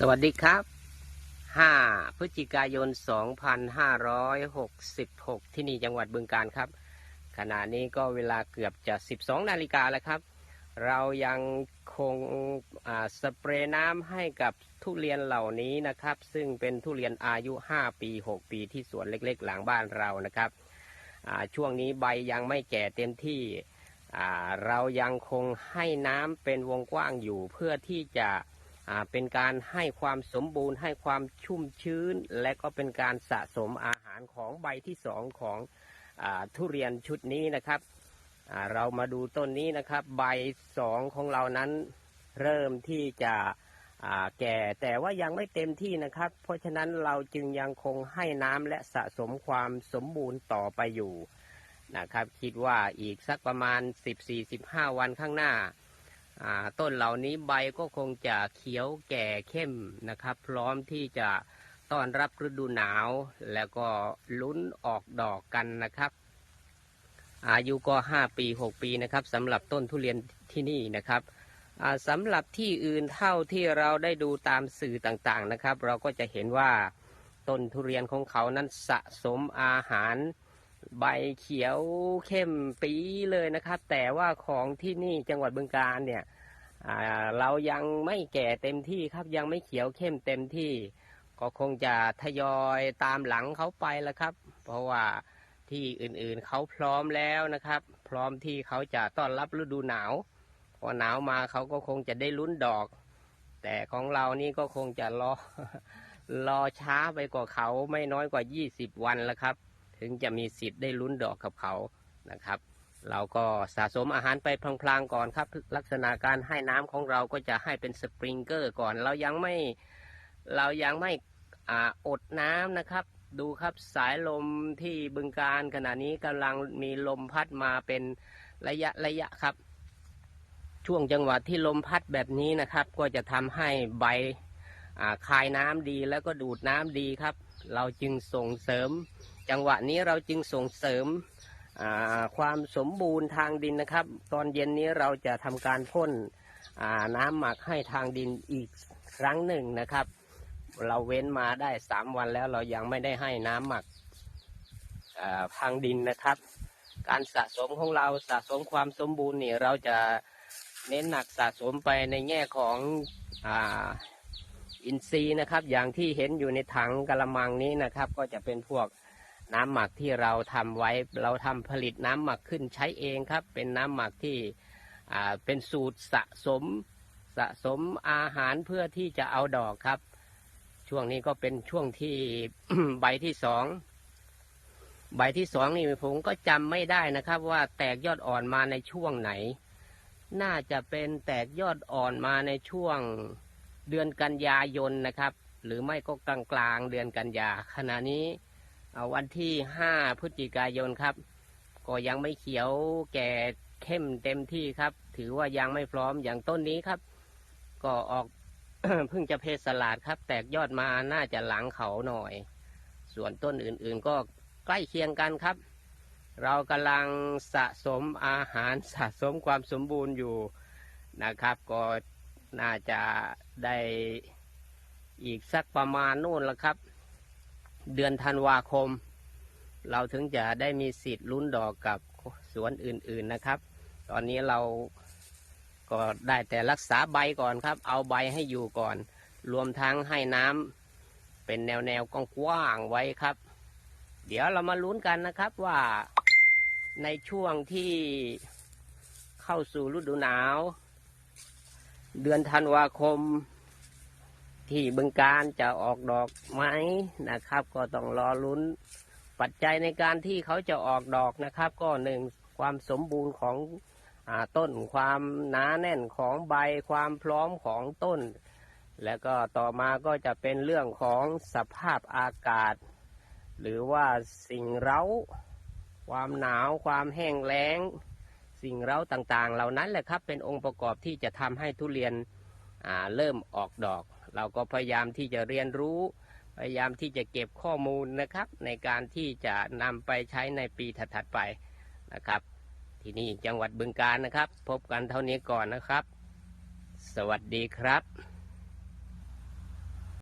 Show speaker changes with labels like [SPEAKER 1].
[SPEAKER 1] สวัสดีครับ 5 พฤศจิกายน 2566 ที่นี่จังหวัดบึงการครับ ขณะนี้ก็เวลาเกือบจะ 12 นาฬิกาแล้วครับ เรายังคงสเปรย์น้ำให้กับทุเรียนเหล่านี้นะครับ ซึ่งเป็นทุเรียนอายุ 5 ปี 6 ปีที่สวนเล็กๆ หลังบ้านเรานะครับ ช่วงนี้ใบยังไม่แก่เต็มที่ เรายังคงให้น้ำเป็นวงกว้างอยู่เพื่อที่จะ เป็นการให้ความสมบูรณ์ ให้ความชุ่มชื้น และก็เป็นการสะสมอาหารของใบที่สองของอทุเรียนชุดนี้นะครับ เรามาดูต้นนี้นะครับ ใบสองของเรานั้นเริ่มที่จะแก่แต่ว่ายังไม่เต็มที่นะครับ เพราะฉะนั้นเราจึงยังคงให้น้ำและสะสมความสมบูรณ์ต่อไปอยู่นะครับ คิดว่าอีกสักประมาณ 14-15 วันข้างหน้า ต้นเหล่านี้ใบก็คงจะเขียวแก่เข้มนะครับ พร้อมที่จะต้อนรับฤดูหนาว แล้วก็ลุ้นออกดอกกันนะครับ อายุก็ 5 ปี 6 ปีนะครับสำหรับต้นทุเรียนที่นี่นะครับสำหรับที่อื่นเท่าที่เราได้ดูตามสื่อต่างๆนะครับ เราก็จะเห็นว่าต้นทุเรียนของเขานั้นสะสมอาหาร ใบเขียวเข้มปีเลยนะครับ แต่ว่าของที่นี่จังหวัดบึงกาฬเนี่ยเรายังไม่แก่เต็มที่ครับยังไม่เขียวเข้มเต็มที่ ก็คงจะทยอยตามหลังเขาไปแล้วครับ เพราะว่าที่อื่นๆเขาพร้อมแล้วนะครับ พร้อมที่เขาจะต้อนรับฤดูหนาวพอหนาวมาเขาก็คงจะได้ลุ้นดอก แต่ของเรานี่ก็คงจะรอรอช้าไปกว่าเขาไม่น้อยกว่า 20 วันแล้วครับ ถึงจะมีสิทธิ์ได้ลุ้นดอกกับเขานะครับ เราก็สะสมอาหารไปพลางๆก่อนครับ ลักษณะการให้น้ำของเราก็จะให้เป็นสปริงเกอร์ก่อน เรายังไม่เรายังไม่ออดน้ำนะครับ ดูครับสายลมที่บึงการขณะนี้กำลังมีลมพัดมาเป็นระยะระยะครับ ช่วงจังหวะที่ลมพัดแบบนี้นะครับ ก็จะทำให้ใบคายน้ำดีแล้วก็ดูดน้ำดีครับ เราจึงส่งเสริม จังหวะนี้เราจึงส่งเสริมความสมบูรณ์ทางดินนะครับ ตอนเย็นนี้เราจะทำการพ่นน้ำหมักให้ทางดินอีกครั้งหนึ่งนะครับ เราเว้นมาได้สามวันแล้วเรายังไม่ได้ให้น้ำหมักทางดินนะครับ การสะสมของเราสะสมความสมบูรณ์นี่เราจะเน้นหนักสะสมไปในแง่ของอาอินทรีย์นะครับ อย่างที่เห็นอยู่ในถังกระมังนี้นะครับ ก็จะเป็นพวก น้ำหมักที่เราทำไว้เราทำผลิตน้ำหมักขึ้นใช้เองครับ เป็นน้ำหมักที่เป็นสูตรสะสมสะสมอาหารเพื่อที่จะเอาดอกครับ ช่วงนี้ก็เป็นช่วงที่ใบที่สองใบที่สองนี่ผมก็จำไม่ได้นะครับ ว่าแตกยอดอ่อนมาในช่วงไหน น่าจะเป็นแตกยอดอ่อนมาในช่วงเดือนกันยายนนะครับ หรือไม่ก็กลางกลางๆเดือนกันยาขณะนี้ เอ่อวันที่ห้าพฤศจิกายนครับ ก็ยังไม่เขียวแก่เข้มเต็มที่ครับ ถือว่ายังไม่พร้อมอย่างต้นนี้ครับ ก็ออกเพิ่งจะเพศสลาดครับ แตกยอดมาน่าจะหลังเขาหน่อย ส่วนต้นอื่นๆก็ใกล้เคียงกันครับ เรากำลังสะสมอาหารสะสมความสมบูรณ์อยู่นะครับ ก็น่าจะได้อีกสักประมาณนู่นละครับ เดือนธันวาคม เราถึงจะได้มีสิทธิ์ลุ้นดอกกับสวนอื่นๆนะครับ ตอนนี้เราก็ได้แต่รักษาใบก่อนครับ เอาใบให้อยู่ก่อน รวมทั้งให้น้ำเป็นแนวแนวๆกว้างๆไว้ครับ เดี๋ยวเรามาลุ้นกันนะครับว่าในช่วงที่เข้าสู่ฤดูหนาว เดือนธันวาคม ที่บึงการจะออกดอกไหมนะครับ ก็ต้องรอลุ้น ปัจจัยในการที่เขาจะออกดอกนะครับ ก็หนึ่งความสมบูรณ์ของอต้นความหนาแน่นของใบความพร้อมของต้น แล้วก็ต่อมาก็จะเป็นเรื่องของสภาพอากาศ หรือว่าสิ่งเร้า ความหนาว ความแห้งแล้ง สิ่งเร้าต่างๆ เหล่านั้นแหละครับเป็นองค์ประกอบที่จะทำให้ทุเรียนเริ่มออกดอก เราก็พยายามที่จะเรียนรู้ พยายามที่จะเก็บข้อมูลนะครับ ในการที่จะนำไปใช้ในปีถัดๆไปนะครับ ที่นี่จังหวัดบึงการนะครับ พบกันเท่านี้ก่อนนะครับ สวัสดีครับ